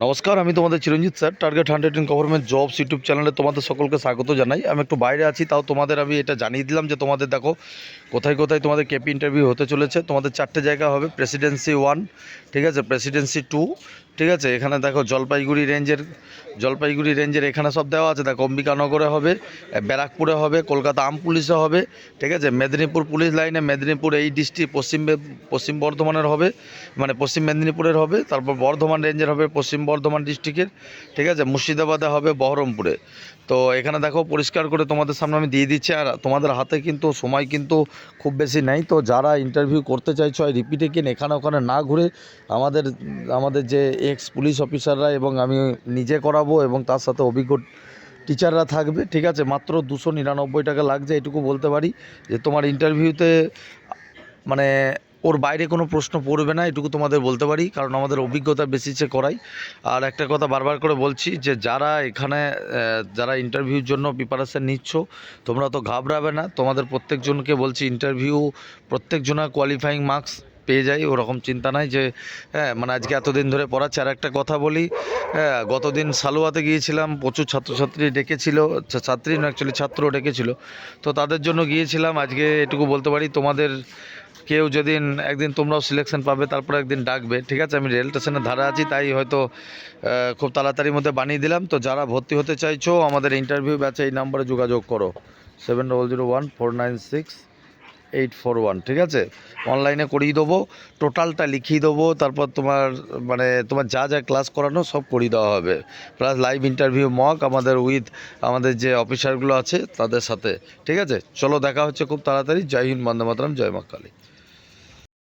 নমস্কার, আমি তোমাদের Chiranjit sir target hundred in government jobs YouTube চ্যানেলে তোমাদের সকলকে স্বাগত জানাই। আমি একটু বাইরে আছি, তাও তোমাদের আমি এটা জানিয়ে দিলাম যে তোমাদের দেখো, কোথায় কোথায় তোমাদের কেপি ইন্টারভিউ হতে চলেছে। তোমাদের চারটে জায়গা হবে প্রেসিডেন্সি ওয়ান ঠিক আছে? প্রেসিডেন্সি টু ঠিক আছে, এখানে দেখো জলপাইগুড়ি রেঞ্জের জলপাইগুড়ি রেঞ্জের এখানে সব দেওয়া আছে। দেখো অম্বিকানগরে হবে ব্যারাকপুরে হবে, কলকাতা আম পুলিশে হবে, ঠিক আছে? মেদিনীপুর পুলিশ লাইনে, মেদিনীপুর এই ডিস্ট্রিক্ট পশ্চিম পশ্চিম বর্ধমানের হবে মানে পশ্চিম মেদিনীপুরের হবে, তারপর বর্ধমান রেঞ্জের হবে পশ্চিম বর্ধমান ডিস্ট্রিক্টের, ঠিক আছে? মুর্শিদাবাদে হবে, বহরমপুরে। তো এখানে দেখো পরিষ্কার করে তোমাদের সামনে আমি দিয়ে দিচ্ছি, আর তোমাদের হাতে কিন্তু সময় কিন্তু খুব বেশি নেই। তো যারা ইন্টারভিউ করতে চাইছো রিপিটে কিন এখানে ওখানে না ঘুরে আমাদের আমাদের যে এক্স পুলিশ অফিসাররা এবং আমি নিজে করাবো এবং তার সাথে অভিজ্ঞ টিচাররা থাকবে, ঠিক আছে? মাত্র দুশো নিরানব্বই টাকা লাগছে, এটুকু বলতে পারি যে তোমার ইন্টারভিউতে মানে ওর বাইরে কোনো প্রশ্ন পড়বে না, এটুকু তোমাদের বলতে পারি, কারণ আমাদের অভিজ্ঞতা বেশিছে করাই আর একটা কথা বারবার করে বলছি যে যারা এখানে যারা ইন্টারভিউর জন্য প্রিপারেশান নিচ্ছ, তোমরা তো ঘাবড়াবে না। তোমাদের প্রত্যেকজনকে বলছি ইন্টারভিউ প্রত্যেকজনের কোয়ালিফাইং মার্কস পেয়ে যাই, ওরকম চিন্তা নাই যে হ্যাঁ মানে আজকে এতদিন ধরে পড়াচ্ছে। আর একটা কথা বলি হ্যাঁ গতদিন সালুয়াতে গিয়েছিলাম, প্রচুর ছাত্রছাত্রী ডেকেছিল ছাত্রী না অ্যাকচুয়ালি ছাত্র ডেকেছিল। তো তাদের জন্য গিয়েছিলাম, আজকে এটুকু বলতে পারি, তোমাদের কেউ যেদিন, একদিন তোমরাও সিলেকশন পাবে, তারপর একদিন ডাকবে, ঠিক আছে? আমি রেল স্টেশনের ধারা আছি, তাই হয়তো খুব তাড়াতাড়ির মধ্যে বানিয়ে দিলাম। তো যারা ভর্তি হতে চাইছো, আমাদের ইন্টারভিউ ব্যাচে এই নাম্বারে যোগাযোগ করো। Seven double zero one four nine six eight four one ঠিক আছে? অনলাইনে করিয়ে দেবো টোটালটা লিখিয়ে দেবো, তারপর তোমার মানে তোমার যা যা ক্লাস করানো সব করিয়ে দেওয়া হবে। প্লাস লাইভ ইন্টারভিউ মক আমাদের উইথ আমাদের যে অফিসারগুলো আছে, তাদের সাথে, ঠিক আছে? চলো দেখা হচ্ছে খুব তাড়াতাড়ি। জয় হিন্দ, বন্দে মাতরম, জয় মা কালী।